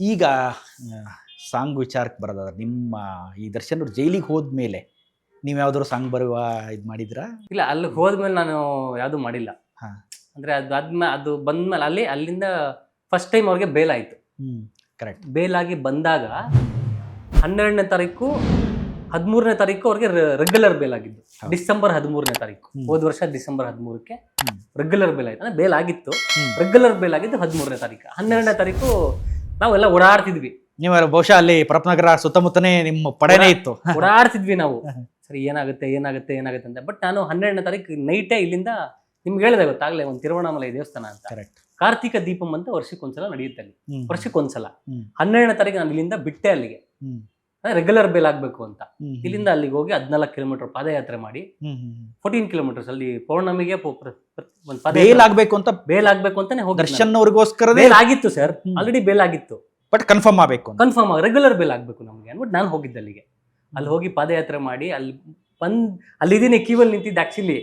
ಈಗ ಸಾಂಗ್ ವಿಚಾರಕ್ಕೆ ಬರೋದಾದ್ರೆ ನಿಮ್ಮ ಈ ದರ್ಶನ್ ಅವ್ರು ಜೈಲಿಗೆ ಹೋದ್ಮೇಲೆ ನೀವು ಯಾವ್ದಾದ್ರು ಸಾಂಗ್ ಬರುವ ಇದು ಮಾಡಿದ್ರಾ ಇಲ್ಲ ಅಲ್ಲಿ ಹೋದ್ಮೇಲೆ ನಾನು ಯಾವುದು ಮಾಡಿಲ್ಲ ಹಾ. ಅಂದ್ರೆ ಅದು ಆದ್ಮೇಲೆ ಅದು ಬಂದ್ಮೇಲೆ ಅಲ್ಲಿ ಅಲ್ಲಿಂದ ಫಸ್ಟ್ ಟೈಮ್ ಅವ್ರಿಗೆ ಬೇಲ್ ಆಯ್ತು ಹ್ಮ್ ಕರೆಕ್ಟ್ ಬೇಲ್ ಆಗಿ ಬಂದಾಗ ಹನ್ನೆರಡನೇ ತಾರೀಕು ಹದಿಮೂರನೇ ತಾರೀಕು ಅವ್ರಿಗೆ ರೆಗ್ಯುಲರ್ ಬೇಲ್ ಆಗಿದ್ದು ಹೌದು. ಡಿಸೆಂಬರ್ ಹದಿಮೂರನೇ ತಾರೀಕು ಹ್ಮ್. ಹೋದ ವರ್ಷ ಡಿಸೆಂಬರ್ ಹದಿಮೂರಕ್ಕೆ ಹ್ಮ್. ರೆಗ್ಯುಲರ್ ಬೇಲ್ ಆಯ್ತು ಅಂದ್ರೆ ಬೇಲ್ ಆಗಿತ್ತು ಹ್ಮ್. ರೆಗ್ಯುಲರ್ ಬೇಲ್ ಆಗಿದ್ದು ಹದಿಮೂರನೇ ತಾರೀಕು ಹನ್ನೆರಡನೇ ತಾರೀಕು ನಾವೆಲ್ಲ ಓಡಾಡ್ತಿದ್ವಿ. ನೀವು ಬಹುಶಃ ಅಲ್ಲಿ ಪ್ರಪನಗರ ಸುತ್ತಮುತ್ತನೇ ನಿಮ್ಮ ಪಡೆನೇ ಇತ್ತು. ಓಡಾಡ್ತಿದ್ವಿ ನಾವು. ಸರಿ ಏನಾಗುತ್ತೆ ಏನಾಗುತ್ತೆ ಏನಾಗುತ್ತೆ ಅಂತ. ಬಟ್ ನಾನು ಹನ್ನೆರಡನೇ ತಾರೀಕು ನೈಟೇ ಇಲ್ಲಿಂದ ನಿಮ್ಗೆ ಹೇಳಿದೆ ಗೊತ್ತಾಗಲೇ ಒಂದು ತಿರುವಣ್ಣಾಮಲೈ ದೇವಸ್ಥಾನ ಅಂತ. ಕರೆಕ್ಟ್ ಕಾರ್ತಿಕ ದೀಪಂ ಅಂತ ವರ್ಷಕ್ಕೊಂದ್ಸಲ ನಡೆಯುತ್ತೆ ಅಲ್ಲಿ. ವರ್ಷಕ್ಕೊಂದ್ಸಲ. ಹನ್ನೆರಡನೇ ತಾರೀಕು ನಾನು ಇಲ್ಲಿಂದ ಬಿಟ್ಟೆ ಅಲ್ಲಿಗೆ. ರೆಗ್ಯುಲರ್ ಬೇಲ್ ಆಗ್ಬೇಕು ಅಂತ. ಇಲ್ಲಿಂದ ಅಲ್ಲಿಗೆ ಹೋಗಿ ಹದಿನಾಲ್ಕು ಕಿಲೋಮೀಟರ್ ಪಾದಯಾತ್ರೆ ಮಾಡಿ. ಫೋರ್ಟೀನ್ ಕಿಲೋಮೀಟರ್ಸ್ ಅಲ್ಲಿ ಪೌರ್ಣಮಿಗೆ ಬೇಲ್ ಆಗ್ಬೇಕು ಅಂತ ಬೇಲ್ ಆಗ್ಬೇಕು ಅಂತಾನೆ ಹೋಗಿ ದರ್ಶನ್ ಅವ್ರಿಗೋಸ್ಕರ ಬೇಲ್ ಆಗಿತ್ತು ಸರ್. ಆಲ್ರೆಡಿ ಬೇಲ್ ಆಗಿತ್ತು. ಬಟ್ ಕನ್ಫರ್ಮ್ ಆಗಬೇಕು ಕನ್ಫರ್ಮ್ ಕನ್ಫರ್ಮ್ ರೆಗ್ಯುಲರ್ ಬೇಲ್ ಆಗ್ಬೇಕು ನಮಗೆ ಅನ್ಬಿಟ್ಟು ನಾನು ಹೋಗಿದ್ದೆ ಅಲ್ಲಿಗೆ. ಅಲ್ಲಿ ಹೋಗಿ ಪಾದಯಾತ್ರೆ ಮಾಡಿ ಅಲ್ಲಿ ಬಂದ್ ಅಲ್ಲಿದ್ದೀನಿ ಕ್ಯೂವಲ್ಲಿ ನಿಂತಿದ್ದೆ ಆಕ್ಚುಲಿ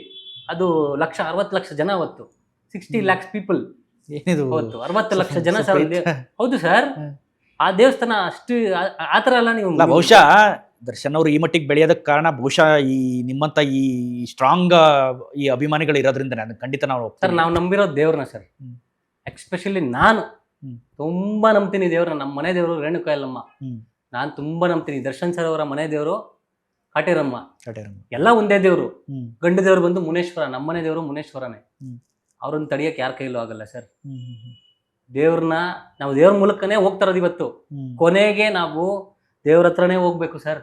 ಅದು ಲಕ್ಷ ಅರವತ್ತು ಲಕ್ಷ ಜನ ಅವತ್ತು. ಸಿಕ್ಸ್ಟಿ. ಲ್ಯಾಕ್ಸ್ ಪೀಪಲ್ ಏನಿದು? ಅವತ್ತು. ಅರವತ್ತು ಲಕ್ಷ ಜನ ಸರ್. ಹೌದು ಸರ್. ಆ ದೇವಸ್ಥಾನ ಅಷ್ಟು ಆ- ಅಲ್ಲ ಥರ ಎಲ್ಲ ನೀವು ಅಲ್ಲ ಬಹುಶಃ ದರ್ಶನ್ ಅವರು ಈ ಮಟ್ಟಿಗೆ ಬೆಳೆಯೋದಕ್ಕೆ ಕಾರಣ ಬಹುಶಃ ಈ ನಿಮ್ಮಂತ ಈ ಸ್ಟ್ರಾಂಗ್ ಈ ಅಭಿಮಾನಿಗಳು ಇರೋದ್ರಿಂದ ನಾನು ಖಂಡಿತ ನಾವು ಸರ್. ನಾವು ನಂಬಿರೋ ದೇವ್ರನ್ನ ಸರ್. ಎಕ್ಸ್ಪೆಷಲಿ ನಾನು. ತುಂಬಾ ನಂಬ್ತೀನಿ ದೇವ್ರನ್ನ ನಮ್ಮ ಮನೆ ದೇವರು ರೇಣುಕಾ ಯಲ್ಲಮ್ಮ ಹ್ಮ್. ನಾನು ತುಂಬಾ ನಂಬ್ತೀನಿ ದರ್ಶನ್ ಸರ್ ಅವರ ಮನೆ ದೇವರು ಕಾಟೇರಮ್ಮ ಕಾಟೇರಮ್ಮ ಎಲ್ಲ ಒಂದೇ ದೇವರು. ಗಂಡು ದೇವರು ಬಂದು ಮುನೇಶ್ವರ ನಮ್ಮನೆ ದೇವರು ಮುನೇಶ್ವರನೇ. ಅವ್ರನ್ನ ತಡಿಯಕ್ಕೆ ಯಾರ ಕೈಲೂ ಆಗಲ್ಲ ಸರ್. ದೇವ್ರನ್ನ ನಾವು ದೇವ್ರ ಮೂಲಕನೇ ಹೋಗ್ತಾ ಇರೋದು ಇವತ್ತು ಕೊನೆಗೆ ನಾವು ದೇವ್ರ ಹತ್ರನೇ ಹೋಗ್ಬೇಕು ಸರ್.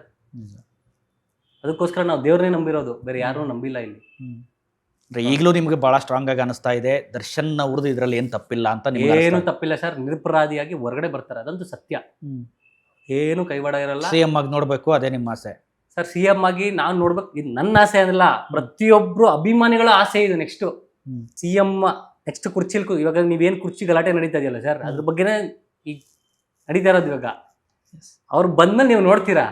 ಅದಕ್ಕೋಸ್ಕರ ನಾವು ದೇವ್ರನ್ನೇ ನಂಬಿರೋದು. ಬೇರೆ ಯಾರೂ ನಂಬಿಲ್ಲ ಇಲ್ಲಿ. ಅಂದ್ರೆ ಈಗಲೂ ನಿಮ್ಗೆ ಬಹಳ ಸ್ಟ್ರಾಂಗ್ ಆಗಿ ಅನಿಸ್ತಾ ಇದೆ. ದರ್ಶನ್ ಅವ್ರದ್ದು ಇದ್ರಲ್ಲಿ ಏನ್ ತಪ್ಪಿಲ್ಲ ಅಂತ ನಿಮ್ಗೆ ಏನು ತಪ್ಪಿಲ್ಲ ಸರ್. ನಿರಪರಾಧಿಯಾಗಿ ಹೊರಗಡೆ ಬರ್ತಾರೆ. ಅದಂತೂ ಸತ್ಯ. ಏನು ಕೈವಾಡ ಇರಲ್ಲ. ಸಿ ಎಂ ಆಗಿ ನೋಡ್ಬೇಕು ಅದೇ ನಿಮ್ಮ ಆಸೆ. ಸರ್ ಸಿ ಎಂ ಆಗಿ ನಾನು ನೋಡ್ಬೇಕು. ಇದು ನನ್ನ ಆಸೆ ಅಲ್ಲ ಪ್ರತಿಯೊಬ್ರು ಅಭಿಮಾನಿಗಳ ಆಸೆ ಇದು ನೆಕ್ಸ್ಟ್. ಸಿ ಎಂ ನೆಕ್ಸ್ಟ್ ಕುರ್ಚಿಲ್ ಇವಾಗ ನೀವೇನು ಕುರ್ಚಿ ಗಲಾಟೆ ನಡೀತಾ ಇದೆಯಲ್ಲ ಸರ್ ಅದ್ರ ಬಗ್ಗೆನೇ ಈಗ ನಡೀತಾ ಇರೋದು ಇವಾಗ. ಅವ್ರು ಬಂದ್ಮೇಲೆ ನೀವು ನೋಡ್ತೀರಾ.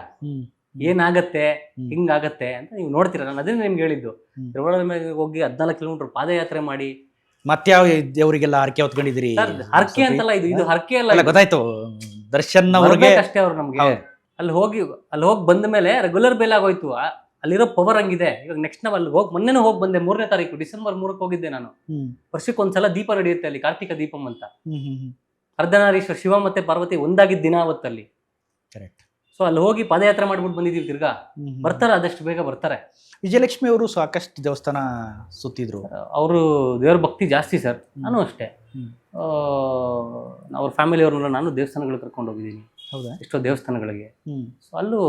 ಏನಾಗತ್ತೆ. ಹಿಂಗಾಗತ್ತೆ ಅಂತ ನೀವು ನೋಡ್ತೀರಾ? ನಾನು ಅದನ್ನೇ ನಿಮ್ಗೆ ಹೇಳಿದ್ದು. ತಿರುವನಂತಪುರಕ್ಕೆ ಹೋಗಿ ಹದಿನಾಲ್ಕು ಕಿಲೋಮೀಟರ್ ಪಾದಯಾತ್ರೆ ಮಾಡಿ. ಮತ್ಯಾವ ದೇವರಿಗೆಲ್ಲ ಹರಕೆ ಹೊತ್ಕೊಂಡಿದ್ರಿ ಹರಕೆ ಅಂತಲ್ಲ ಇದು ಇದು ಹರಕೆ ಅಲ್ಲ ಗೊತ್ತಾಯ್ತು. ದರ್ಶನ್ ಅವ್ರಿಗೆ ಅಷ್ಟೇ ಅವ್ರು ನಮ್ಗೆ. ಅಲ್ಲಿ ಹೋಗಿ ಅಲ್ಲಿ ಹೋಗಿ ಬಂದ ಮೇಲೆ ರೆಗ್ಯುಲರ್ ಬೇಲ್ ಆಗೋಯ್ತು ಅಲ್ಲಿರೋ ಪವರ್ ಹಂಗಿದೆ. ಇವಾಗ ನೆಕ್ಸ್ಟ್ ನಾವು ಅಲ್ಲಿ ಹೋಗಿ ಮೊನ್ನೆನೂ ಹೋಗಿ ಬಂದೆ. ಮೂರನೇ ತಾರೀಕು ಡಿಸೆಂಬರ್ ಮೂರಕ್ಕೆ ಹೋಗಿದ್ದೆ ನಾನು. ವರ್ಷಕ್ಕೆ ಒಂದ್ಸಲ ದೀಪ ನಡೆಯುತ್ತೆ ಅಲ್ಲಿ ಕಾರ್ತಿಕ ದೀಪಂ ಅಂತ. ಅರ್ಧನಾರೀಶ್ವರ ಶಿವ ಮತ್ತೆ ಪಾರ್ವತಿ ಒಂದಾಗಿದ್ದ ದಿನ ಅವತ್ತಲ್ಲಿ. ಕರೆಕ್ಟ್ ಸೊ ಅಲ್ಲಿ ಹೋಗಿ ಪಾದಯಾತ್ರೆ ಮಾಡ್ಬಿಟ್ಟು ಬಂದಿದ್ದೀವಿ ತಿರ್ಗಾ. ಬರ್ತಾರೆ ಆದಷ್ಟು ಬೇಗ ಬರ್ತಾರೆ. ವಿಜಯಲಕ್ಷ್ಮಿ ಅವರು ಸಾಕಷ್ಟು ದೇವಸ್ಥಾನ ಸುತ್ತಿದ್ರು. ಅವರು ದೇವ್ರ ಭಕ್ತಿ ಜಾಸ್ತಿ ಸರ್. ನಾನು ಅಷ್ಟೇ. ಅವ್ರ ಫ್ಯಾಮಿಲಿ ಅವ್ರ ಫ್ಯಾಮಿಲಿಯವ್ರನ್ನೆಲ್ಲ ನಾನು ದೇವಸ್ಥಾನಗಳು ಕರ್ಕೊಂಡು ಹೋಗಿದ್ದೀನಿ. ಹೌದಾ? ಎಷ್ಟೋ ದೇವಸ್ಥಾನಗಳಿಗೆ. ಸೊ ಅಲ್ಲೂ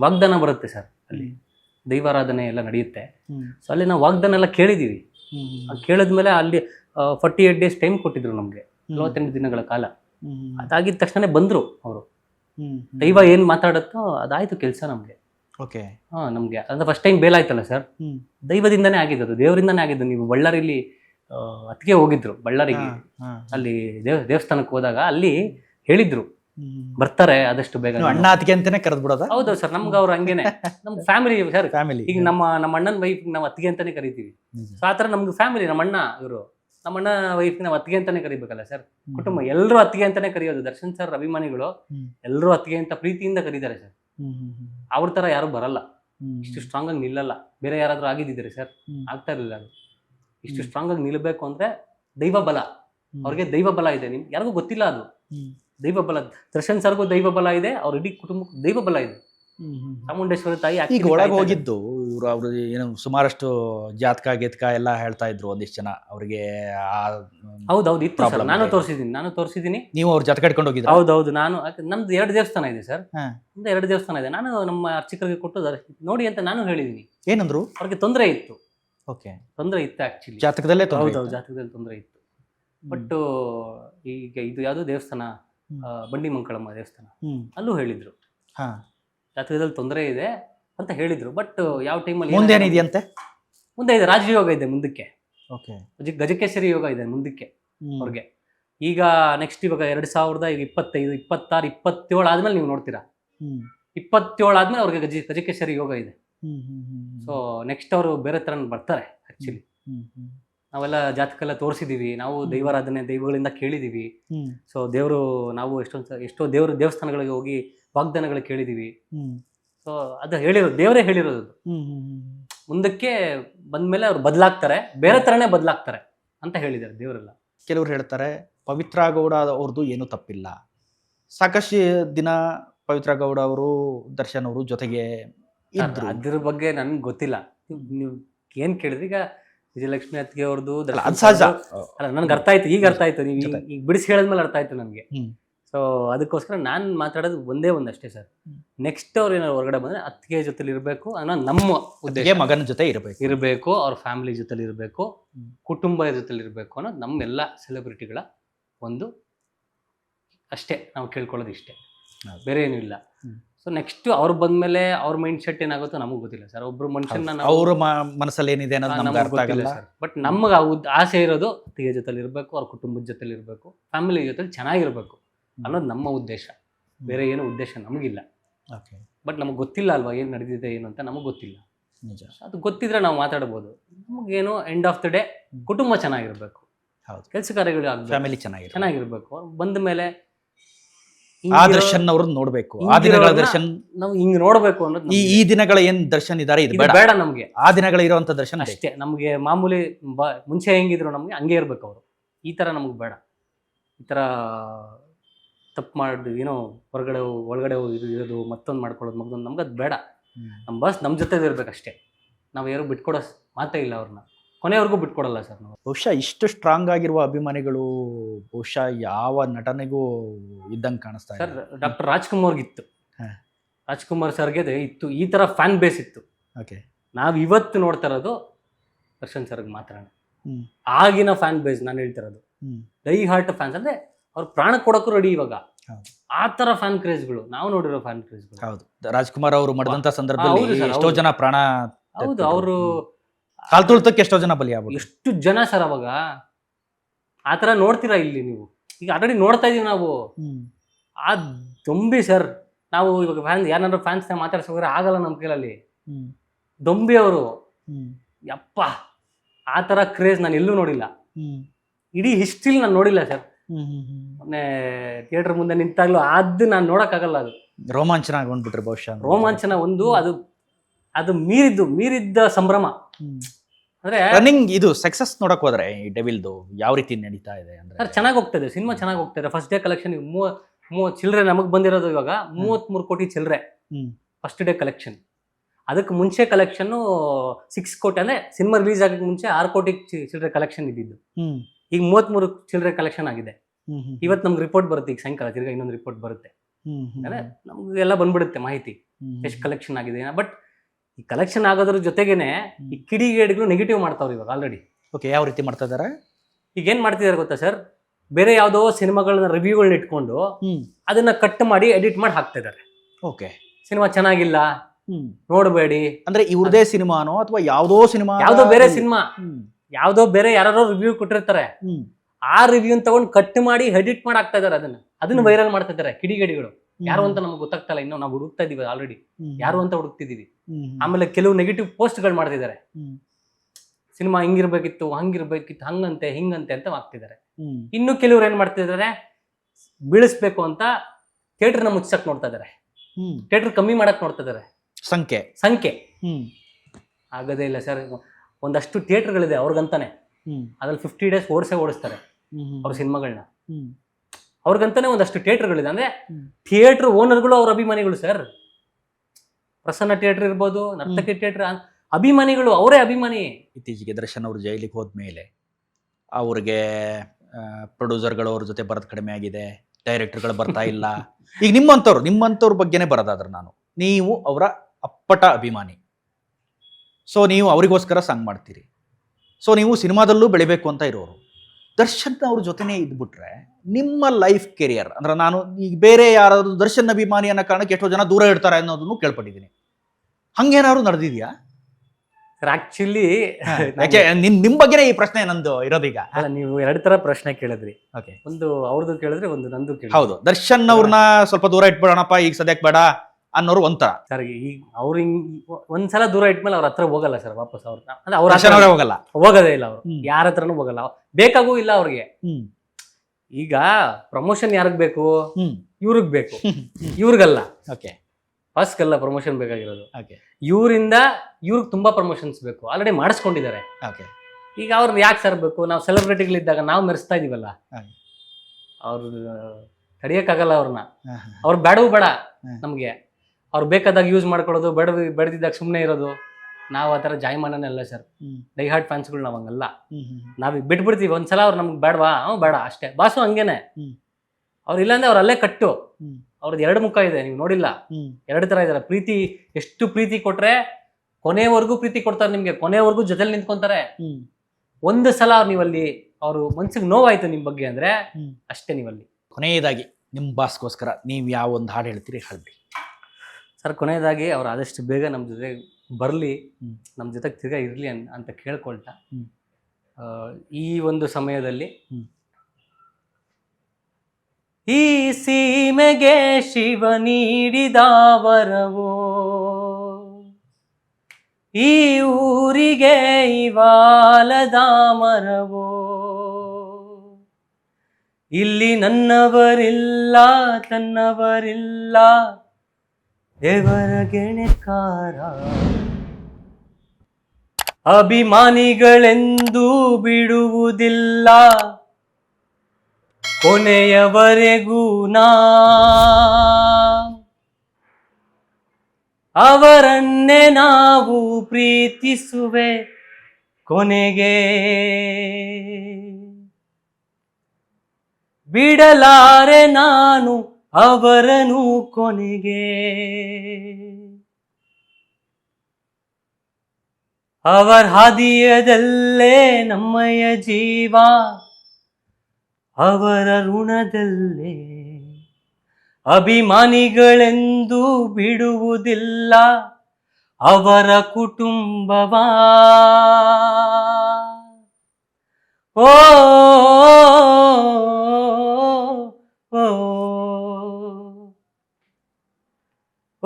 ವಾಗ್ದಾನ ಬರುತ್ತೆ ಸರ್ ಅಲ್ಲಿ. ದೈವಾರಾಧನೆ ಎಲ್ಲ ನಡೆಯುತ್ತೆ ಸೊ ಅಲ್ಲಿ ನಾವು ವಾಗ್ದಾನ ಎಲ್ಲ ಕೇಳಿದೀವಿ ಕೇಳಿದ್ಮೇಲೆ ಅಲ್ಲಿ ಫಾರ್ಟಿ ಏಟ್ ಡೇಸ್ ಟೈಮ್ ಕೊಟ್ಟಿದ್ರು ನಮಗೆ. ನಲವತ್ತೆಂಟು ದಿನಗಳ ಕಾಲ. ಅದಾಗಿದ ತಕ್ಷಣ ಬಂದರು ಅವರು. ದೈವ ಏನು ಮಾತಾಡುತ್ತೋ ಅದಾಯ್ತು ಕೆಲಸ ನಮಗೆ. ಓಕೆ. ಹಾಂ ನಮಗೆ. ಅಂದ್ರೆ ಫಸ್ಟ್ ಟೈಮ್ ಬೇಲ್ ಆಯ್ತಲ್ಲ ಸರ್ ದೈವದಿಂದಾನೇ ದೈವದಿಂದನೇ ಅದು ದೇವರಿಂದನೇ ಆಗಿದ್ದು ನೀವು ಬಳ್ಳಾರಿಲಿ ಅತ್ತಿಗೆ ಹೋಗಿದ್ರು ಬಳ್ಳಾರಿಗೆ. ಅಲ್ಲಿ ದೇವ ದೇವಸ್ಥಾನಕ್ಕೆ ಹೋದಾಗ ಅಲ್ಲಿ ಹೇಳಿದ್ರು. ಬರ್ತಾರೆ ಆದಷ್ಟು ಬೇಗ ಅಣ್ಣ ಅತ್ತಿಗೆ ಅಂತಾನೆ ಕರೆದು ಬಿಡೋದ ಹೌದು ಸರ್ ನಮ್ಗೆ ಅವ್ರು ಹಂಗೇನೆ ನಮ್ಮ ಫ್ಯಾಮಿಲಿ ಸರ್ ಫ್ಯಾಮಿಲಿ ಈಗ ನಮ್ಮ ನಮ್ಮ ಅಣ್ಣನ ವೈಫ್ ನಾವು ಅತ್ತಿಗೆ ಅಂತಾನೆ ಕರಿತೀವಿ. ಸೊ ಆ ಥರ ನಮ್ಗೆ ಫ್ಯಾಮಿಲಿ ನಮ್ಮ ಅಣ್ಣ ಇವರು. ನಮ್ಮ ಅಣ್ಣ ವೈಫ್ ನಾವು ಅತ್ತಿಗೆ ಅಂತಾನೆ ಕರಿಬೇಕಲ್ಲ ಸರ್? ಕುಟುಂಬ ಎಲ್ಲರೂ ಅತ್ತಿಗೆ ಅಂತಾನೆ ಕರೆಯೋದು. ದರ್ಶನ್ ಸರ್ ಅಭಿಮಾನಿಗಳು. ಎಲ್ಲರೂ ಅತ್ತಿಗೆ ಅಂತ ಪ್ರೀತಿಯಿಂದ ಕರೀತಾರೆ ಸರ್. ಅವ್ರ ತರ ಯಾರು ಬರಲ್ಲ. ಇಷ್ಟು ಸ್ಟ್ರಾಂಗ್ ಆಗಿ ನಿಲ್ಲಲ್ಲ. ಬೇರೆ ಯಾರಾದ್ರೂ ಆಗಿದ್ದಿದ್ರೆ ಸರ್. ಆಗ್ತಾ ಇರಲಿಲ್ಲ ಅದು. ಇಷ್ಟು ಸ್ಟ್ರಾಂಗ್ ಆಗಿ ನಿಲ್ಲಬೇಕು ಅಂದ್ರೆ ದೈವ ಬಲ ಅವ್ರಿಗೆ ದೈವ ಬಲ ಇದೆ. ನಿಮ್ಗೆ ಯಾರಿಗೂ ಗೊತ್ತಿಲ್ಲ ಅದು. ದೈವ ಬಲ ದರ್ಶನ್ ಸರ್ಗೂ ದೈವ ಬಲ ಇದೆ ಅವ್ರ ಇಡೀ ಕುಟುಂಬಕ್ಕೆ ದೈವ ಬಲ ಇದೆ ಚಾಮುಂಡೇಶ್ವರಿ ತಾಯಿ ಈಗ ಒಳಗೆ. ಹೋಗಿದ್ದು ಇವರು ಅವರು ಏನು ಸುಮಾರಷ್ಟು ಜಾತಕ ಗೀತಕ ಎಲ್ಲ ಹೇಳ್ತಾ ಇದ್ರು ಒಂದಿಷ್ಟು ಜನ. ಅವ್ರಿಗೆ ಆ, ಹೌದೌದು ಇತ್ತು ಸರ್. ನಾನು. ತೋರಿಸಿದ್ದೀನಿ ನಾನು ತೋರಿಸಿದ್ದೀನಿ. ನೀವು ಅವ್ರ ಜಾತಕ ಇಟ್ಕೊಂಡು ಹೌದು ಹೌದು ನಾನು ನಮ್ದು ಎರಡು ದೇವಸ್ಥಾನ ಇದೆ ಸರ್. ನಮ್ದು ಎರಡು ದೇವಸ್ಥಾನ ಇದೆ. ನಾನು ನಮ್ಮ ಅರ್ಚಕರಿಗೆ ಕೊಟ್ಟು ನೋಡಿ ಅಂತ ನಾನು ಹೇಳಿದ್ದೀನಿ. ಏನಂದ್ರು? ಅವ್ರಿಗೆ ತೊಂದರೆ ಇತ್ತು. ಓಕೆ. ತೊಂದರೆ ಇತ್ತು ಆಕ್ಚುಲಿ ಜಾತಕದಲ್ಲೇ ಹೌದು ಹೌದೌದು? ಜಾತಕದಲ್ಲಿ ತೊಂದರೆ ಇತ್ತು. ಬಟ್ ಈಗ ಇದು ಯಾವುದು ದೇವಸ್ಥಾನ ಬಂಡಿ ಮಂಕಳಮ್ಮ ದೇವಸ್ಥಾನ. ಅಲ್ಲೂ ಹೇಳಿದ್ರು. ಜಾತಕದಲ್ಲಿ ತೊಂದರೆ ಇದೆ ಅಂತ ಹೇಳಿದ್ರು ಬಟ್ ಯಾವ ಟೈಮಲ್ಲಿ ಮುಂದೇನಿದೆಯಂತೆ ಮುಂದೆ ಇದೆ ರಾಜಯೋಗ ಇದೆ ಮುಂದಕ್ಕೆ. ಗಜಕೇಶ್ವರಿ ಯೋಗ ಇದೆ ಮುಂದಕ್ಕೆ ಅವ್ರಿಗೆ. ಈಗ ನೆಕ್ಸ್ಟ್ ಇವಾಗ ಎರಡ್ ಸಾವಿರದ ಈಗ ಇಪ್ಪತ್ತೈದು ಇಪ್ಪತ್ತಾರು ಇಪ್ಪತ್ತೇಳು ಆದ್ಮೇಲೆ ನೀವು ನೋಡ್ತೀರಾ? ಇಪ್ಪತ್ತೇಳು ಆದ್ಮೇಲೆ ಅವ್ರಿಗೆ ಗಜ ಗಜಕೇಶ್ವರಿ ಯೋಗ ಇದೆ. ಸೊ ನೆಕ್ಸ್ಟ್ ಅವರು ಬೇರೆ ತರ ಬರ್ತಾರೆ ಆಕ್ಚುಲಿ ನಾವೆಲ್ಲ ಜಾತಕೆಲ್ಲ ತೋರಿಸಿದೀವಿ. ನಾವು ದೈವಾರಾಧನೆ ದೈವಗಳಿಂದ ಕೇಳಿದೀವಿ. ಸೊ ದೇವರು ನಾವು ಎಷ್ಟೊಂದು ಎಷ್ಟೋ ದೇವ್ರ ದೇವಸ್ಥಾನಗಳಿಗೆ ಹೋಗಿ ವಾಗ್ದಾನಗಳು ಕೇಳಿದೀವಿ. ಸೊ ಅದು ಹೇಳಿರೋದು ದೇವರೇ ಹೇಳಿರೋದು ಮುಂದಕ್ಕೆ ಬಂದ್ಮೇಲೆ ಅವ್ರು ಬದಲಾಗ್ತಾರೆ ಬೇರೆ ತರನೇ ಬದಲಾಗ್ತಾರೆ ಅಂತ ಹೇಳಿದ್ದಾರೆ ದೇವರೆಲ್ಲ. ಕೆಲವರು ಹೇಳ್ತಾರೆ ಪವಿತ್ರ ಗೌಡ ಅವ್ರದ್ದು ಏನೂ ತಪ್ಪಿಲ್ಲ. ಸಾಕಷ್ಟು ದಿನ ಪವಿತ್ರ ಗೌಡ ಅವರು ದರ್ಶನ್ ಅವರು ಜೊತೆಗೆ ಇದ್ರು. ಅದ್ರ ಬಗ್ಗೆ ನನ್ಗೆ ಗೊತ್ತಿಲ್ಲ. ನೀವ್- ನೀವು ಏನ್ ಕೇಳಿದ್ರಿ? ಈಗ ವಿಜಯಲಕ್ಷ್ಮಿ ಅತ್ತಿಗೆ ಅವ್ರದ್ದು ಸಹಜ. ಅಲ್ಲ ನನ್ಗೆ ಅರ್ಥ ಆಯ್ತು ಈಗ ಅರ್ಥ ಆಯ್ತು ನೀವು ಈಗ ಬಿಡಿಸಿ ಹೇಳಿದ್ಮೇಲೆ ಅರ್ಥ ಆಯ್ತು ನನಗೆ. ಸೊ ಅದಕ್ಕೋಸ್ಕರ ನಾನು ಮಾತಾಡೋದು ಒಂದೇ ಒಂದು ಅಷ್ಟೇ ಸರ್. ನೆಕ್ಸ್ಟ್ ಅವ್ರು ಏನಾದ್ರು ಹೊರಗಡೆ ಬಂದ್ರೆ ಅತ್ತಿಗೆ ಜೊತೆಲಿ ಇರಬೇಕು ಅನ್ನೋ ನಮ್ಮ ಉದ್ದೇಶ. ಮಗನ ಜೊತೆ ಇರಬೇಕು. ಇರಬೇಕು ಅವ್ರ ಫ್ಯಾಮಿಲಿ ಜೊತೆಲಿ ಇರಬೇಕು. ಕುಟುಂಬ ಜೊತೆಲಿ ಇರಬೇಕು ಅನ್ನೋದು ನಮ್ಮೆಲ್ಲ ಸೆಲೆಬ್ರಿಟಿಗಳ ಒಂದು ಅಷ್ಟೇ ನಾವು ಕೇಳ್ಕೊಳ್ಳೋದು ಇಷ್ಟೇ. ಬೇರೆ ಏನೂ ಇಲ್ಲ. ಸೊ ನೆಕ್ಸ್ಟ್ ಅವ್ರು ಬಂದ್ಮೇಲೆ ಅವ್ರ ಮೈಂಡ್ ಸೆಟ್ ಏನಾಗುತ್ತೋ ನಮಗೆ ಗೊತ್ತಿಲ್ಲ ಸರ್ ಒಬ್ರು ಮನುಷ್ಯನ ಅವ್ರ ಮನಸ್ಸಲ್ಲಿ ಏನಿದೆ ಅನ್ನೋದು ನಮ್ಗೆ ಅರ್ಥ ಆಗಲ್ಲ. ಬಟ್ ನಮ್ಗೆ ಆಸೆ ಇರೋದು ಅತ್ತಿಗೆ ಜೊತೆಲಿ ಇರಬೇಕು ಅವ್ರ ಕುಟುಂಬದ ಜೊತೆಲಿ ಇರಬೇಕು ಫ್ಯಾಮಿಲಿ ಜೊತೆಲಿ ಚೆನ್ನಾಗಿರ್ಬೇಕು ಅನ್ನೋದು ನಮ್ಮ ಉದ್ದೇಶ. ಬೇರೆ ಏನು ಉದ್ದೇಶ ನಮಗಿಲ್ಲ. ಓಕೆ ಬಟ್ ನಮಗೆ ಗೊತ್ತಿಲ್ಲ ಅಲ್ವಾ ಏನು ನಡೆದಿದೆ ಏನು ಅಂತ ನಮಗೆ ಗೊತ್ತಿಲ್ಲ. ನಿಜ. ಅದು ಗೊತ್ತಿದ್ರೆ ನಾವು ಮಾತಾಡ್ಬೋದು. ನಮಗೇನು ಎಂಡ್ ಆಫ್ ದ ಡೇ ಕುಟುಂಬ ಚೆನ್ನಾಗಿರ್ಬೇಕು. ಹೌದು. ಕೆಲಸ ಕಾರ್ಯಗಳು ಫ್ಯಾಮಿಲಿ ಚೆನ್ನಾಗಿ ಚೆನ್ನಾಗಿರ್ಬೇಕು. ಬಂದ ಮೇಲೆ ಆ ದರ್ಶನ್ ಅವ್ರನ್ನ ನೋಡ್ಬೇಕು. ಆ ದಿನಗಳ ದರ್ಶನ್ ನಾವು ಹಿಂಗ್ ನೋಡ್ಬೇಕು ಅನ್ನೋದು ಈ ಈ ದಿನಗಳ ಏನ್ ದರ್ಶನ್ ಇದಾರೆ ಇದು ಬೇಡ. ಬೇಡ ನಮ್ಗೆ. ಆ ದಿನಗಳ ಇರುವಂತ ದರ್ಶನ್ ಅಷ್ಟೇ. ನಮ್ಗೆ ಮಾಮೂಲಿ ಮುಂಚೆ ಹೆಂಗಿದ್ರು ನಮ್ಗೆ ಹಂಗೆ ಇರ್ಬೇಕು ಅವರು. ಈ ತರ ನಮ್ಗೆ ಬೇಡ. ಈ ತರ ತಪ್ಪು ಮಾಡಿ ಏನೋ ಹೊರಗಡೆ ಒಳಗಡೆ ಇರೋದು ಮತ್ತೊಂದು ಮಾಡ್ಕೊಳ್ಳೋದು ಮತ್ತೊಂದು ನಮ್ಗೆ ಅದು ಬೇಡ ನಮ್ಮ ಬಸ್ ನಮ್ಮ ಜೊತೆ ಇರ್ಬೇಕಷ್ಟೇ. ನಾವು ಯಾರು ಬಿಟ್ಕೊಡೋ ಮಾತೇ ಇಲ್ಲ ಅವ್ರನ್ನ. ಕೊನೆವರೆಗೂ ಬಿಟ್ಕೊಡಲ್ಲ ಸರ್ ನಾವು ಬಹುಶಃ ಇಷ್ಟು ಸ್ಟ್ರಾಂಗ್ ಆಗಿರುವ ಅಭಿಮಾನಿಗಳು ಬಹುಶಃ ಯಾವ ನಟನೆಗೂ ಇದ್ದಂಗೆ ಕಾಣಿಸ್ತಾ ಸರ್ ಇದೆ ಡಾಕ್ಟರ್ ರಾಜ್ಕುಮಾರ್ಗಿತ್ತು ಹಾ. ರಾಜ್ಕುಮಾರ್ ಸರ್ಗೆ ಇತ್ತು ಈ ತರ ಫ್ಯಾನ್ ಬೇಸ್ ಇತ್ತು ಓಕೆ ನಾವು ಇವತ್ತು ನೋಡ್ತಾ ಇರೋದು ದರ್ಶನ್ ಸರ್ಗೆ ಮಾತ್ರ ಹ್ಮ್. ಆಗಿನ ಫ್ಯಾನ್ ಬೇಸ್ ನಾನು ಹೇಳ್ತಿರೋದು ಹ್ಮ್. ಡೈ ಹಾರ್ಟ್ ಫ್ಯಾನ್ಸ್ ಅಂದ್ರೆ ಅವ್ರು ಪ್ರಾಣ ಕೊಡಕ್ಕೂ ರೆಡಿ ಇವಾಗ ಹೌದು. ಆ ತರ ಫ್ಯಾನ್ ಕ್ರೇಜ್ಗಳು ನಾವು ನೋಡಿರೋ ಫ್ಯಾನ್ ಕ್ರೇಜ್ಗಳು ಹೌದು ರಾಜ್ಕುಮಾರ್ ಅವರು ಮಾಡಿದಂತ ಹೌದು ಸಂದರ್ಭದಲ್ಲಿ ಸರ್, ಎಷ್ಟೋ ಹೌದು. ಜನ ಪ್ರಾಣ ಹೌದು. ಅವರು ಕಾಲ್ ತುಳ್ತಕ್ಕೆ ಎಷ್ಟೋ ಜನ ಬಲಿ ಆಗ್ಬೋದು ಎಷ್ಟು ಜನ ಸರ್ ಅವಾಗ? ಆ ಥರ ನೋಡ್ತೀರಾ ಇಲ್ಲಿ ನೀವು? ಈಗ ಆಲ್ರೆಡಿ ನೋಡ್ತಾ ಇದೀವಿ ನಾವು. ಆ ದೊಂಬಿ ಸರ್ ನಾವು ಇವಾಗ ಫ್ಯಾನ್ಸ್ ಯಾರು ಫ್ಯಾನ್ಸ್ ಮಾತಾಡ್ಸೋಗ್ರೆ ಆಗಲ್ಲ ನಮ್ಮ ಕೈಲಲ್ಲಿ. ದೊಂಬಿ ಅವರು. ಯಪ್ಪ ಆ ಥರ ಕ್ರೇಜ್ ನಾನು ಎಲ್ಲೂ ನೋಡಿಲ್ಲ. ಇಡೀ ಹಿಸ್ಟ್ರಿಲಿ ನಾನು ನೋಡಿಲ್ಲ ಸರ್. ಮೊನ್ನೆ ಥಿಯೇಟರ್ ಮುಂದೆ ನಿಂತಾಗ್ಲೂ ಅದು ನಾನು ನೋಡೋಕ್ಕಾಗಲ್ಲ ಅದು. ರೋಮಾಂಚನ ಆಗ್ಬಿಟ್ಬಿಟ್ರೆ ಬಹುಶಃ. ರೋಮಾಂಚನ ಒಂದು ಅದು ಅದು ಮೀರಿದ್ದು ಮೀರಿದ್ದ ಸಂಭ್ರಮ. ಅಂದ್ರೆ ರನ್ನಿಂಗ್ ಇದು ಸಕ್ಸಸ್ ನೋಡಕ್ ಹೋದ್ರೆ ಈ ಡೆವಿಲ್ದು ಯಾವ ರೀತಿ ನಡೀತಾ ಇದೆ ಅಂದ್ರೆ ಸರ್ ಚೆನ್ನಾಗಿ ಹೋಗ್ತದೆ ಸಿನಿಮಾ ಚೆನ್ನಾಗಿ ಹೋಗ್ತದೆ ಫಸ್ಟ್ ಡೇ ಕಲೆಕ್ಷನ್ ಮೂವತ್ ಮೂವತ್ ಚಿಲ್ಲರೆ ನಮಗೆ ಬಂದಿರೋದು ಇವಾಗ ಮೂವತ್ತ್ಮೂರು ಕೋಟಿ ಚಿಲ್ಲರೆ. ಫಸ್ಟ್ ಡೇ ಕಲೆಕ್ಷನ್ ಅದಕ್ಕೆ ಮುಂಚೆ ಕಲೆಕ್ಷನ್ನು ಸಿಕ್ಸ್ ಕೋಟಿ ಅಂದ್ರೆ ಸಿನಿಮಾ ರಿಲೀಸ್ ಆಗಕ್ಕೆ ಮುಂಚೆ ಆರು ಕೋಟಿ ಚಿಲ್ಲರೆ ಕಲೆಕ್ಷನ್ ಇದ್ದಿದ್ದು. ಈಗ ಮೂವತ್ಮೂರು ಚಿಲ್ಲರೆ ಕಲೆಕ್ಷನ್ ಆಗಿದೆ. ಇವತ್ತು ನಮ್ಗೆ ರಿಪೋರ್ಟ್ ಬರುತ್ತೆ ಈಗ ಸಾಯಂಕಾಲ ತಿರ್ಗಾ ಇನ್ನೊಂದು ರಿಪೋರ್ಟ್ ಬರುತ್ತೆ. ಅಂದ್ರೆ ನಮ್ಗೆ ಎಲ್ಲ ಬಂದ್ಬಿಡುತ್ತೆ ಮಾಹಿತಿ. ಎಷ್ಟು ಕಲೆಕ್ಷನ್ ಆಗಿದೆ ಬಟ್ ಈ ಕಲೆಕ್ಷನ್ ಆಗೋದ್ರ ಜೊತೆಗೇನೆ ಈ ಕಿಡಿಗೇಡಿಗಳು ನೆಗೆಟಿವ್ ಮಾಡ್ತಾವ್ರು ಇವಾಗ ಆಲ್ರೆಡಿ ಓಕೆ ಯಾವ ರೀತಿ ಮಾಡ್ತಾ ಇದಾರೆ? ಈಗ ಏನ್ ಮಾಡ್ತಿದ್ದಾರೆ ಗೊತ್ತಾ ಸರ್ ಬೇರೆ ಯಾವುದೋ ಸಿನಿಮಾಗಳನ್ನ ರಿವ್ಯೂಗಳನ್ನ ಇಟ್ಕೊಂಡು ಅದನ್ನ ಕಟ್ ಮಾಡಿ ಎಡಿಟ್ ಮಾಡಿ ಹಾಕ್ತಾ ಇದಾರೆ. ಓಕೆ ಸಿನಿಮಾ ಚೆನ್ನಾಗಿಲ್ಲ. ನೋಡಬೇಡಿ. ಅಂದ್ರೆ ಇವ್ರದೇ ಸಿನಿಮಾನೋ ಅಥವಾ ಯಾವ್ದೋ ಸಿನಿಮಾ ಯಾವ್ದೋ ಬೇರೆ ಸಿನಿಮಾ. ಯಾವುದೋ ಬೇರೆ ಯಾರೋ ರಿವ್ಯೂ ಕೊಟ್ಟಿರ್ತಾರೆ. ಆ ರಿವ್ಯೂನ್ ತಗೊಂಡು ಕಟ್ ಮಾಡಿ ಎಡಿಟ್ ಮಾಡಿ ಹಾಕ್ತಾ ಇದಾರೆ ಅದನ್ನ. ಅದನ್ನ ವೈರಲ್ ಮಾಡ್ತಾ ಇದಾರೆ ಕಿಡಿಗೇಡಿಗಳು. ಯಾರು ಅಂತ ನಮ್ಗೆ ಗೊತ್ತಾಗ್ತಲ್ಲ ಇನ್ನು ನಾವು ಹುಡುಕ್ತಾ ಇದೀವಿ ಆಲ್ರೆಡಿ ಯಾರು ಅಂತ ಹುಡುಕ್ತಿದೀವಿ. ಆಮೇಲೆ ಕೆಲವು ನೆಗೆಟಿವ್ ಪೋಸ್ಟ್ಗಳು ಮಾಡ್ತಿದ್ದಾರೆ. ಸಿನಿಮಾ ಹಿಂಗಿರ್ಬೇಕಿತ್ತು ಹಂಗಿರ್ಬೇಕಿತ್ತು ಹಂಗಂತೆ ಹಿಂಗಂತೆ ಅಂತ ಹಾಕ್ತಿದ್ದಾರೆ ಇನ್ನು ಕೆಲವ್ರು ಏನ್ ಮಾಡ್ತಿದ್ದಾರೆ ಬೀಳಿಸ್ಬೇಕು ಅಂತ ಥಿಯೇಟರ್ನ ಮುಚ್ಚಕ್ ನೋಡ್ತಾ ಇದಾರೆ. ಥಿಯೇಟರ್ ಕಮ್ಮಿ ಮಾಡಕ್ ನೋಡ್ತಾ ಇದಾರೆ. ಸಂಖ್ಯೆ. ಸಂಖ್ಯೆ. ಆಗದೇ ಇಲ್ಲ ಸರ್ ಒಂದಷ್ಟು ಥಿಯೇಟರ್ಗಳಿದೆ ಅವ್ರಿಗಂತಾನೆ. ಅದ್ರಲ್ಲಿ ಫಿಫ್ಟಿ ಡೇಸ್ ಓಡಿಸೇ ಓಡಿಸ್ತಾರೆ ಅವ್ರ ಸಿನಿಮಾಗಳನ್ನ ಅವ್ರಿಗಂತಾನೆ ಒಂದಷ್ಟು ಥಿಯೇಟರ್ಗಳಿದೆ. ಅಂದ್ರೆ ಥಿಯೇಟ್ರ್ ಓನರ್ಗಳು ಅವ್ರ ಅಭಿಮಾನಿಗಳು ಸರ್. ಪ್ರಸನ್ನ ಥಿಯೇಟರ್ ಇರ್ಬೋದು ನರ್ತಕಿ ಥಿಯೇಟರ್ ಅಭಿಮಾನಿಗಳು ಅವರೇ ಅಭಿಮಾನಿ. ಇತ್ತೀಚೆಗೆ ದರ್ಶನ್ ಅವರು ಜೈಲಿಗೆ ಹೋದ್ಮೇಲೆ ಅವ್ರಿಗೆ ಪ್ರೊಡ್ಯೂಸರ್ಗಳು ಅವ್ರ ಜೊತೆ ಬರೋದು ಕಡಿಮೆ ಆಗಿದೆ ಡೈರೆಕ್ಟರ್ಗಳು ಬರ್ತಾ ಇಲ್ಲ. ಈಗ ನಿಮ್ಮಂಥವ್ರು ನಿಮ್ಮಂಥವ್ರ ಬಗ್ಗೆನೇ ಬರೋದಾದ್ರೆ ನಾನು. ನೀವು ಅವರ ಅಪ್ಪಟ ಅಭಿಮಾನಿ. ಸೊ ನೀವು ಅವರಿಗೋಸ್ಕರ ಸಾಂಗ್ ಮಾಡ್ತೀರಿ. ಸೊ ನೀವು ಸಿನಿಮಾದಲ್ಲೂ ಬೆಳಿಬೇಕು ಅಂತ ಇರೋರು. ದರ್ಶನ್ ಅವ್ರ ಜೊತೆನೇ ಇದ್ಬಿಟ್ರೆ ನಿಮ್ಮ ಲೈಫ್ ಕೆರಿಯರ್ ಅಂದ್ರೆ ನಾನು ಈಗ ಬೇರೆ ಯಾರಾದರೂ ದರ್ಶನ್ ಅಭಿಮಾನಿ ಅನ್ನೋ ಕಾರಣಕ್ಕೆ ಎಷ್ಟೋ ಜನ ದೂರ ಇಡ್ತಾರೆ ಅನ್ನೋದನ್ನು ಕೇಳ್ಪಟ್ಟಿದ್ದೀನಿ. ಹಂಗೇನಾದ್ರು ನಡೆದಿದೆಯಾ? ಸರ್ ಆಕ್ಚುಲಿ ಯಾಕೆ ನಿನ್ ನಿಮ್ ಬಗ್ಗೆನೇ ಈ ಪ್ರಶ್ನೆ ನಂದು ಇರೋದೀಗ. ಅಲ್ಲ ನೀವು ಎರಡು ತರ ಪ್ರಶ್ನೆ ಕೇಳಿದ್ರಿ. ಓಕೆ ಒಂದು ಅವ್ರದ್ದು ಕೇಳಿದ್ರೆ ಒಂದು ನಂದು ಕೇಳಿ ಹೌದು ದರ್ಶನ್ ಅವ್ರನ್ನ ಸ್ವಲ್ಪ ದೂರ ಇಟ್ಬಿಡೋಣಪ್ಪ ಈಗ ಸದ್ಯಕ್ಕೆ ಬೇಡ. ಅನ್ನೋರು ಒಂಥರ. ಸರ್ ಈ ಅವ್ರು ಹಿಂಗ್ ಒಂದ್ಸಲ ದೂರ ಇಟ್ಮೇಲೆ ಅವ್ರ ಹತ್ರ ಹೋಗಲ್ಲ ಸರ್ ವಾಪಸ್ ಅವ್ರ ಅಂದ್ರೆ ಅವ್ರ ಹತ್ರ ಅವರೇ ಹೋಗಲ್ಲ. ಹೋಗೋದೇ ಇಲ್ಲ ಅವ್ರು. ಹ್ಮ್. ಯಾರ ಹತ್ರನೂ ಹೋಗಲ್ಲ. ಬೇಕಾಗೂ ಇಲ್ಲ ಅವ್ರಿಗೆ. ಹ್ಮ್. ಈಗ ಪ್ರಮೋಷನ್ ಯಾರಿಗ್ ಬೇಕು? ಹ್ಮ್. ಇವ್ರಿಗ್ ಬೇಕು. ಇವ್ರಿಗಲ್ಲ. ಓಕೆ. ಫಸ್ಟ್ಗೆಲ್ಲ ಪ್ರಮೋಷನ್ ಬೇಕಾಗಿರೋದು. ಓಕೆ. ಇವರಿಂದ ಇವ್ರಿಗೆ ತುಂಬಾ ಪ್ರಮೋಷನ್ಸ್ ಬೇಕು. ಆಲ್ರೆಡಿ ಮಾಡಿಸ್ಕೊಂಡಿದ್ದಾರೆ. ಓಕೆ. ಈಗ ಅವ್ರನ್ನ ಯಾಕೆ ಸರ್ ಬೇಕು? ನಾವು ಸೆಲೆಬ್ರಿಟಿಗಳಿದ್ದಾಗ ನಾವು ಮೆರೆಸ್ತಾ ಇದೀವಲ್ಲ ಹಾಗೆ. ಅವ್ರು ತಡಿಯಕ್ಕಾಗಲ್ಲ ಅವ್ರನ್ನ ಅವ್ರು ಬೇಡವೂ ಬೇಡ ಹ್ಮ್. ನಮಗೆ. ಅವ್ರು ಬೇಕಾದಾಗ ಯೂಸ್ ಮಾಡ್ಕೊಳ್ಳೋದು ಬಡ ಬೆಳೆದಿದ್ದಾಗ ಸುಮ್ಮನೆ ಇರೋದು. ನಾವು ಆ ಥರ ಸರ್ ಡೈಹಾರ್ಟ್ ಡೈ ಹಾರ್ಟ್ ಫ್ಯಾನ್ಸ್ಗಳು ನಾವು ಹಂಗಲ್ಲ ನಾವು ಬಿಟ್ಬಿಡ್ತೀವಿ. ಒಂದ್ಸಲ ಅವ್ರು ನಮ್ಗೆ ಬೇಡವಾ? ಹ್ಞೂ ಬೇಡ. ಅಷ್ಟೇ. ಬಾಸು ಹಂಗೇನೆ. ಅವ್ರು ಇಲ್ಲಾಂದ್ರೆ ಅವ್ರು ಅಲ್ಲೇ ಕಟ್ಟು. ಅವ್ರದ್ದು ಎರಡು ಮುಖ ಇದೆ ನೀವು ನೋಡಿಲ್ಲ. ಎರಡು ತರ ಇದಾರೆ. ಪ್ರೀತಿ ಎಷ್ಟು ಪ್ರೀತಿ ಕೊಟ್ರೆ ಕೊನೆವರೆಗೂ ಪ್ರೀತಿ ಕೊಡ್ತಾರೆ ನಿಮಗೆ. ಕೊನೆವರೆಗೂ ಜೊತೆಲಿ ನಿಂತ್ಕೊಂತಾರೆ. ಒಂದು ಸಲ ನೀವಲ್ಲಿ ಅವರು ಮನ್ಸಿಗೆ ನೋವಾಯ್ತು ನಿಮ್ಮ ಬಗ್ಗೆ ಅಂದ್ರೆ ಹ್ಮ್. ಅಷ್ಟೇ ನೀವಲ್ಲಿ. ಕೊನೆಯದಾಗಿ ನಿಮ್ಮ ಬಾಸ್ಗೋಸ್ಕರ ನೀವು ಯಾವ ಒಂದು ಹಾಡು ಹೇಳ್ತೀರಿ ಹೇಳ್ಬಿಡಿ. ಸರ್ ಕೊನೆಯದಾಗಿ ಅವ್ರು ಆದಷ್ಟು ಬೇಗ ನಮ್ಮ ಜೊತೆ ಬರಲಿ ನಮ್ಮ ಜೊತೆಗೆ ತಿರ್ಗಾ ಇರಲಿ ಅನ್ ಅಂತ ಕೇಳ್ಕೊಳ್ತಾ. ಈ ಒಂದು ಸಮಯದಲ್ಲಿ ಈ ಸೀಮೆಗೆ ಶಿವ ನೀಡಿದ ವರವೋ ಈ ಊರಿಗೆ ಇವಾಲದ ಮರವೋ ಇಲ್ಲಿ ನನ್ನವರಿಲ್ಲ ತನ್ನವರಿಲ್ಲ ದೇವರ ಗೆಣೆಕಾರ. ಅಭಿಮಾನಿಗಳೆಂದೂ ಬಿಡುವುದಿಲ್ಲ. ಕೊನೆಯವರೆಗೂ ನಾ. ಅವರನ್ನೇ ನಾವು ಪ್ರೀತಿಸುವೆ ಕೊನೆಗೆ. ಬಿಡಲಾರೆ ನಾನು ಅವರನು ಕೊನೆಗೆ. ಅವರ ಹಾದಿಯದಲ್ಲೇ ನಮ್ಮಯ ಜೀವ. ಅವರ ಋಣದಲ್ಲೇ ಅಭಿಮಾನಿಗಳೆಂದು ಬಿಡುವುದಿಲ್ಲ. ಅವರ ಕುಟುಂಬವ. ಓ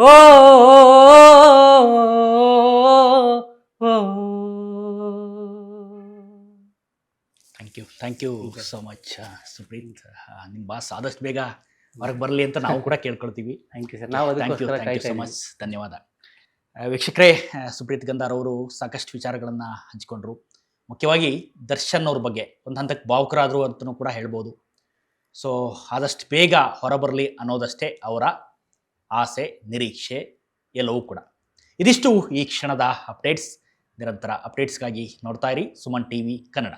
ಓ, thank you thank you so much Supreeth ನಿಮ್ಮ ಬಾಸ್ ಆದಷ್ಟು ಬೇಗ ಹೊರಗೆ ಬರಲಿ ಅಂತ ನಾವು ಕೂಡ ಕೇಳ್ಕೊಳ್ತೀವಿ. ಥ್ಯಾಂಕ್ ಯು ಸರ್ ನಾವು thank you thank you so much ಧನ್ಯವಾದ. ಆ, ವೀಕ್ಷಕರೇ ಆ, ಸುಪ್ರೀತ್ ಗಂಧಾರ್ ಅವರು ಸಾಕಷ್ಟು ವಿಚಾರಗಳನ್ನು ಹಂಚಿಕೊಂಡ್ರು. ಮುಖ್ಯವಾಗಿ ದರ್ಶನ್ ಅವ್ರ ಬಗ್ಗೆ ಒಂದು ಹಂತಕ್ಕೆ ಭಾವುಕರಾದರು ಅಂತಲೂ ಕೂಡ ಹೇಳ್ಬೋದು. ಸೊ ಆದಷ್ಟು ಬೇಗ ಹೊರಬರಲಿ ಅನ್ನೋದಷ್ಟೇ ಅವರ ಆಸೆ, ನಿರೀಕ್ಷೆ ಎಲ್ಲವೂ ಕೂಡ. ಇದಿಷ್ಟು ಈ ಕ್ಷಣದ ಅಪ್ಡೇಟ್ಸ್ ನಿರಂತರ ಅಪ್ಡೇಟ್ಸ್ಗಾಗಿ ನೋಡ್ತಾ ಇರಿ ಸುಮನ್ ಟಿ ವಿ ಕನ್ನಡ.